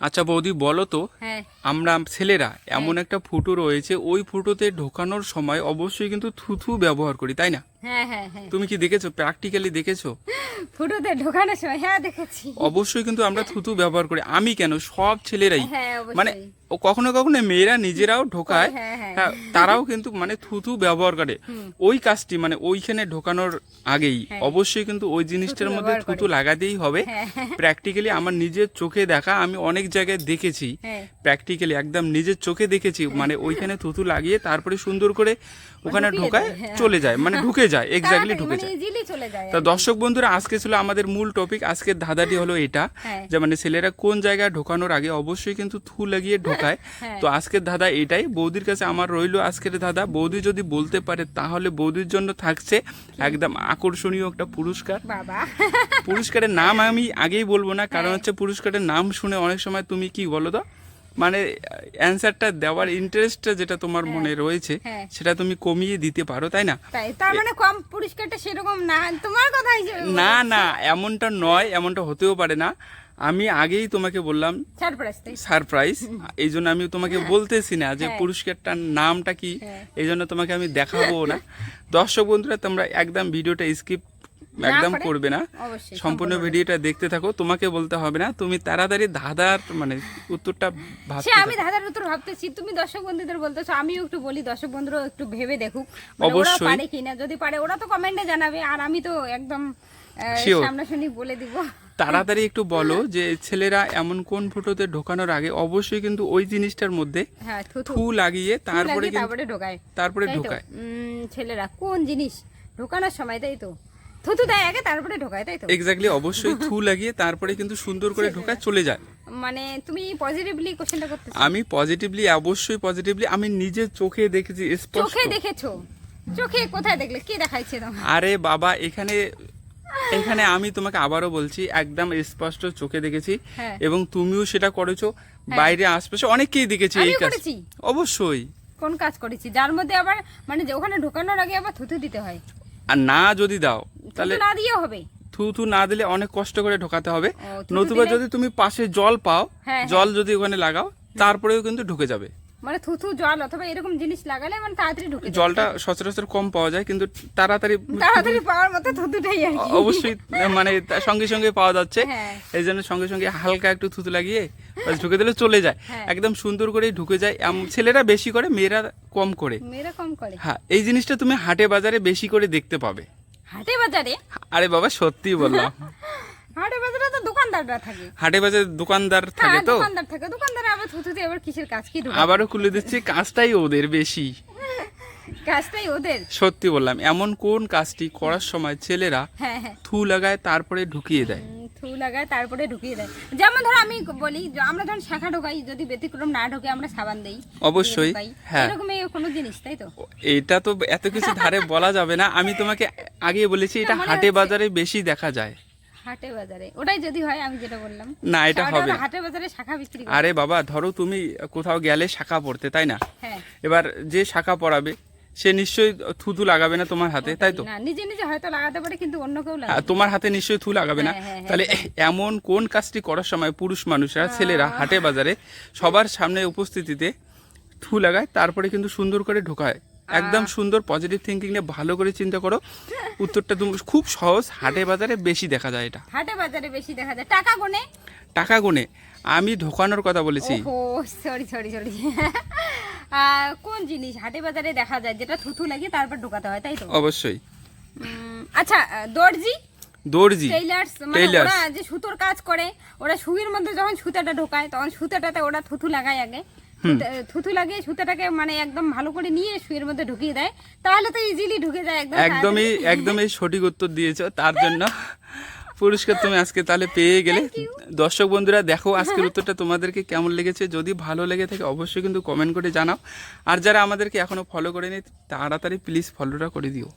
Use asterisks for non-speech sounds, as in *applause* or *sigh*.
আচ্ছা বৌদি বলো তো হ্যাঁ। আমরা ছেলেরা এমন একটা ফুটো রয়েছে ওই ফুটোতে ঢোকানোর সময় অবশ্যই কিন্তু থুথু ব্যবহার করি তাই না? হ্যাঁ হ্যাঁ হ্যাঁ। তুমি কি দেখেছ? প্র্যাকটিক্যালি দেখেছ? *laughs* ফুটোতে ঢোকানোর সময় হ্যাঁ দেখেছি। অবশ্যই কিন্তু আমরা থুতু ব্যবহার করি। আমি কেন? সব ছেলেরাই। হ্যাঁ মানে ও কখনো কখনো মেয়েরা নিজেরাও ঢোকায়। হ্যাঁ, হ্যাঁ। তারাও কিন্তু মানে থুতু ব্যবহার করে। ওই কাজটি মানে ওইখানে ঢোকানোর আগেই। অবশ্যই কিন্তু ওই জিনিসটার মধ্যে থুতু লাগাতেই হবে। প্র্যাকটিক্যালি আমার নিজের চোখে দেখা আমি অনেক জায়গায় দেখেছি। প্র্যাকটিক্যালি একদম নিজের চোখে দেখেছি। মানে ওইখানে থুতু লাগিয়ে তারপরে সুন্দর করে ওখানে ঢোকায়। চলে যায়। মানে ঢুকে যায় এক্স্যাক্টলি ঢুকে মানে যায়। যায় তা দর্শক বন্ধুরা আজকে ছিল আমাদের মূল টপিক আজকের ধাঁধাটি হলো এটা হ্যাঁ। যে মানে ছেলেরা কোন জায়গায় ঢোকানোর আগে অবশ্যই কিন্তু থু লাগিয়ে ঢোকায়। হ্যাঁ। তো আজকের ধাঁধা এটাই। বৌদির কাছে আমার রইল আজকের ধাঁধা। বৌদি যদি বলতে পারে তাহলে বৌদির জন্য থাকছে একদম আকর্ষণীয় একটা পুরস্কার। পুরস্কারের নাম আমি আগেই বলব না কারণ হ্যাঁ। হচ্ছে পুরস্কারের নাম শুনে অনেক সময় তুমি কি বলো তো? মানে অ্যান্সারটা দেওয়ার ইন্টারেস্টটা যেটা তোমার মনে রয়েছে হ্যাঁ। সেটা তুমি কমিয়ে দিতে পারো তাই না? তার মানে কম পুরস্কারটা সেরকম না তোমার কথা না না এমনটা নয় এমনটা হতেও পারে না। আমি আগেই তোমাকে বললাম সারপ্রাইজ এই জন্য আমি তোমাকে বলতেছি না যে হ্যাঁ। পুরস্কারটার নামটা কি হ্যাঁ। এই জন্য তোমাকে আমি দেখাবো না। *laughs* দর্শক বন্ধুরা তোমরা একদম ভিডিওটা স্কিপ একদম করবে না। সম্পূর্ণ ভিডিওটা দেখতে থাকো তোমাকে বলতে হবে না। তুমি তাড়াতাড়ি ধাঁধার মানে উত্তরটা সে ভাবতে আমি। দাদার উত্তর ভাবতেছি তুমি দর্শক বন্ধুদের বলতেছো আমিও একটু বলি দর্শক বন্ধুরাও একটু ভেবে দেখুক। মানে অবশ্যই। পারে কিনা যদি পারে ওরা তো কমেন্টে জানাবে আর আমি তো একদম সামনাসামনি বলে দিব। তাড়াতাড়ি একটু বলো যে ছেলেরা এমন কোন ফুটোতে ঢোকানোর আগে অবশ্যই কিন্তু ওই জিনিসটার মধ্যে হ্যাঁ থু লাগিয়ে তারপরে তারপরে ঢোকায়। তারপরে ঢোকায়। ছেলেরা কোন জিনিস ঢোকানোর সময় তাই তো? থুতু দেয় আগে তারপরে ঢোকায় তাই তো? এক্স্যাক্টলি অবশ্যই থু লাগিয়ে তারপরে কিন্তু সুন্দর করে *laughs* ঢোকায় চলে যায়। মানে তুমি পজিটিভলি কোশ্চেনটা করতেছো? আমি পজিটিভলি অবশ্যই পজিটিভলি আমি নিজের চোখে দেখেছি স্পষ্ট। চোখে দেখেছ? চোখে কোথায় দেখলে? কে দেখাইছে তোমার আরে বাবা এখানে এখানে আমি তোমাকে আবারও বলছি একদম স্পষ্ট চোখে দেখেছি হ্যাঁ। এবং তুমিও সেটা করেছ বাইরে আশপাশে অনেককেই দেখেছি এই কাজ। করেছি। অবশ্যই। কোন কাজ করেছি? যার মধ্যে আবার মানে ওখানে ঢোকানোর আগে আবার থুতু দিতে হয়। আর না যদি দাও তাহলে না দিয়েও হবে। থু থু না দিলে অনেক কষ্ট করে ঢোকাতে হবে। নতুবা যদি তুমি পাশে জল পাও হ্যাঁ, জল যদি ওখানে লাগাও তারপরেও কিন্তু ঢুকে যাবে। মানে থুতু জল অথবা এরকম জিনিস লাগালে মানে তাড়াতাড়ি ঢুকে জলটা সচরাচর কম পাওয়া যায় কিন্তু তাড়াতাড়ি তাড়াতাড়ি পাওয়ার মতো থুতুটাই আর অবশ্যই মানে সঙ্গে সঙ্গে পাওয়া যাচ্ছে। হ্যাঁ। এই জন্য সঙ্গে সঙ্গে হালকা একটু থুতু লাগিয়ে বাস ঢুকে দিলে চলে যায়। হ্যাঁ। একদম সুন্দর করেই ঢুকে যায়। এম- ছেলেরা বেশি করে মেয়েরা কম করে। মেয়েরা কম করে। হ্যাঁ এই জিনিসটা তুমি হাটে বাজারে বেশি করে দেখতে পাবে। হাটে বাজারে? আরে বাবা সত্যি বললাম। *laughs* হাটে বাজারে তো দোকানদাররা থাকে। হাটে বাজারে দোকানদার থাকে হ্যাঁ তো? দোকানদার থাকে। দোকানদার আবার আবার কিসের কাজ? কি? আবারও খুলে দিচ্ছি কাজটাই ওদের বেশি। *laughs* কাজটাই ওদের। সত্যি বললাম এমন কোন কাজটি করার সময় ছেলেরা হ্যাঁ হ্যাঁ। থু লাগায় তারপরে ঢুকিয়ে দেয়? থু লাগায় তারপরে ঢুকিয়ে দেয়। যেমন ধরো আমি বলি আমরা যখন শাখা ঢোকাই যদি ব্যতিক্রম না ঢোকে আমরা সাবান দেই অবশ্যই। হ্যাঁ। এরকমই কোনো জিনিস তাই তো? এটা তো এত কিছু ধারে বলা যাবে না। আমি তোমাকে আগে বলেছি এটা হাটে বাজারে বেশি দেখা যায়। হাটে বাজারে ওটাই যদি হয় আমি যেটা বললাম। না এটা হবে হাটে বাজারে শাখা বিক্রি আরে বাবা ধরো তুমি কোথাও গেলে শাখা পড়তে তাই না? হ্যাঁ। এবার যে শাখা পড়াবে সে নিশ্চয়ই থুতু লাগাবে না তোমার হাতে তাই তো? নিজে নিজে হয়তো লাগাতে পারে কিন্তু অন্য কেউ লাগাবে তোমার হাতে নিশ্চয়ই থু লাগাবে না? হ্যাঁ, হ্যাঁ, তাহলে এমন কোন কাজটি করার সময় পুরুষ মানুষরা ছেলেরা হাটে বাজারে সবার সামনে উপস্থিতিতে থু লাগায় তারপরে কিন্তু সুন্দর করে ঢোকায়। একদম সুন্দর পজিটিভ থিঙ্কিং নিয়ে ভালো করে চিন্তা করো। উত্তরটা তুমি খুব সহজ হাটে বাজারে বেশি দেখা যায় এটা। হাটে বাজারে বেশি দেখা যায়। টাকা গুনে? টাকা গুনে। আমি ঢোকানোর কথা বলেছি। ওহো সরি সরি সরি কোন জিনিস হাটে বাজারে দেখা যায়? যেটা থুথু লাগিয়ে তারপর ঢোকাতে হয় তাই তো? অবশ্যই। আচ্ছা দর্জি? দর্জি। টেইলার্স মানে ওরা যে সুতোর কাজ করে ওরা সুইয়ের মধ্যে যখন সুতাটা ঢোকায় তখন সুতাটাতে ওরা থুথু লাগায় আগে। থুথু লাগিয়ে সুতাটাকে মানে একদম ভালো করে নিয়ে সুইয়ের মধ্যে ঢুকিয়ে দেয় তাহলে তো ইজিলি ঢুকে যায় একদম একদমই একদমই সঠিক উত্তর দিয়েছ তার জন্য। পুরস্কার তুমি আজকে তাহলে পেয়ে গেলে। দর্শক বন্ধুরা দেখো আজকের *laughs* উত্তরটা তোমাদেরকে কেমন লেগেছে। যদি ভালো লেগে থাকে অবশ্যই কিন্তু কমেন্ট করে জানাও। আর যারা আমাদেরকে এখনও ফলো করেনি তাড়াতাড়ি প্লিজ ফলোটা করে দিও।